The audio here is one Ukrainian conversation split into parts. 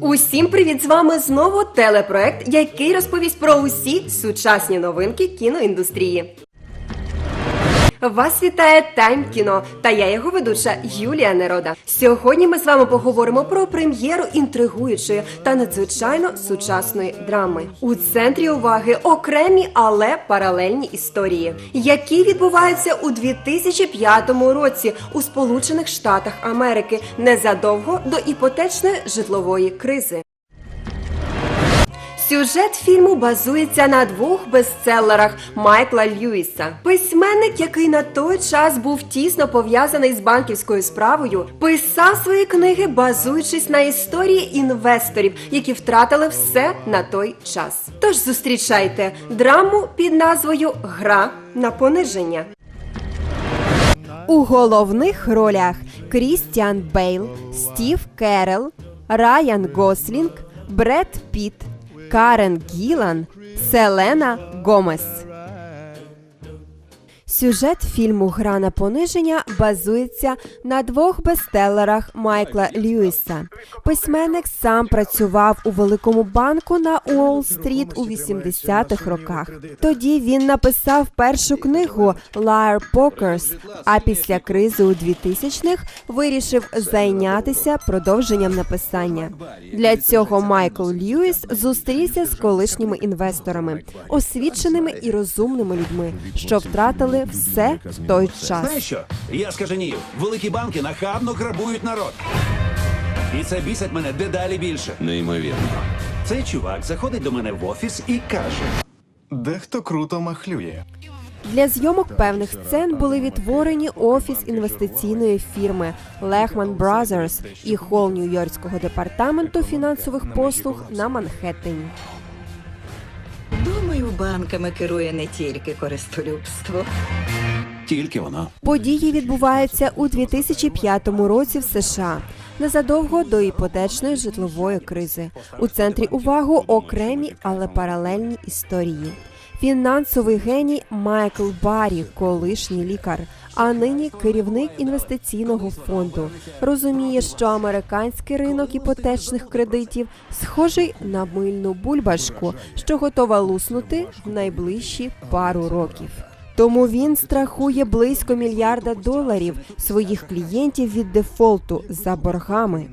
Усім привіт! З вами знову телепроект, який розповість про усі сучасні новинки кіноіндустрії. Вас вітає Тайм кіно та я його ведуча Юлія Нерода. Сьогодні ми з вами поговоримо про прем'єру інтригуючої та надзвичайно сучасної драми. У центрі уваги окремі, але паралельні історії, які відбуваються у 2005 році у Сполучених Штатах Америки незадовго до іпотечної житлової кризи. Сюжет фільму базується на двох бестселерах Майкла Льюіса. Письменник, який на той час був тісно пов'язаний з банківською справою, писав свої книги, базуючись на історії інвесторів, які втратили все на той час. Тож зустрічайте драму під назвою Гра на пониження. У головних ролях Крістіан Бейл, Стів Керел, Райан Гослінг, Бред Піт, Карен Гілан, Селена Гомес. Сюжет фільму Гра на пониження базується на двох бестселерах Майкла Льюіса. Письменник сам працював у великому банку на Уолл-стріт у 80-х роках. Тоді він написав першу книгу Liar Pokers, а після кризи у 2000-х вирішив зайнятися продовженням написання. Для цього Майкл Льюіс зустрівся з колишніми інвесторами, освіченими і розумними людьми, що втратили все в той час. Знаєш що? Я скаженію. Великі банки нахабно грабують народ. І це бісить мене дедалі більше. Неймовірно. Цей чувак заходить до мене в офіс і каже: Дехто круто махлює. Для зйомок певних сцен були відтворені офіс інвестиційної фірми Lehman Brothers і хол Нью-Йоркського департаменту фінансових послуг на Манхеттені. Банками керує не тільки користолюбство. тільки воно. Події відбуваються у 2005 році в США. Незадовго до іпотечної житлової кризи у центрі увагу окремі, але паралельні історії. Фінансовий геній Майкл Баррі, колишній лікар, а нині керівник інвестиційного фонду, розуміє, що американський ринок іпотечних кредитів схожий на мильну бульбашку, що готова луснути в найближчі пару років. Тому він страхує близько мільярда доларів своїх клієнтів від дефолту за боргами.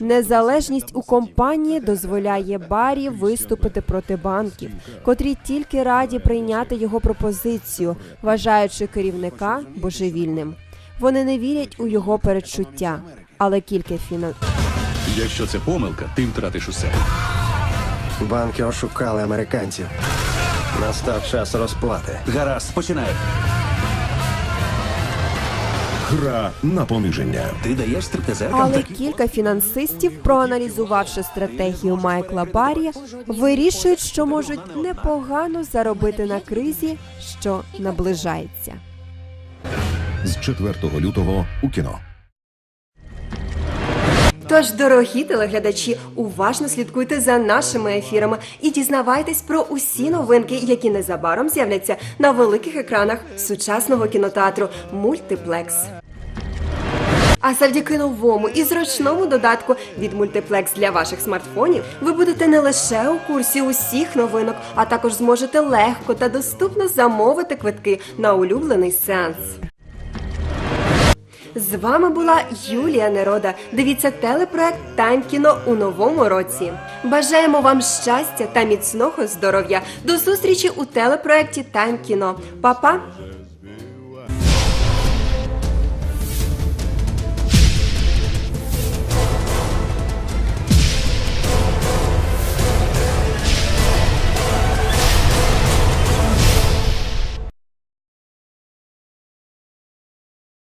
Незалежність у компанії дозволяє Барі виступити проти банків, котрі тільки раді прийняти його пропозицію, вважаючи керівника божевільним. Вони не вірять у його передчуття, але кілька фінан... Якщо це помилка, ти втратиш усе. Банки ошукали американців. Настав час розплати. Гаразд, починай. Гра на пониження. Ти даєш стриптизеркам Але такі. кілька фінансистів, проаналізувавши стратегію Майкла Баррі, вирішують, що можуть непогано заробити на кризі, що наближається. З 4 лютого у кіно. Тож, дорогі телеглядачі, уважно слідкуйте за нашими ефірами і дізнавайтесь про усі новинки, які незабаром з'являться на великих екранах сучасного кінотеатру Мультиплекс. А завдяки новому і зручному додатку від Мультиплекс для ваших смартфонів ви будете не лише у курсі усіх новинок, а також зможете легко та доступно замовити квитки на улюблений сеанс. З вами була Юлія Нерода. Дивіться телепроект Тайм кіно у новому році. Бажаємо вам щастя та міцного здоров'я. До зустрічі у телепроекті Таймкіно. Па-па!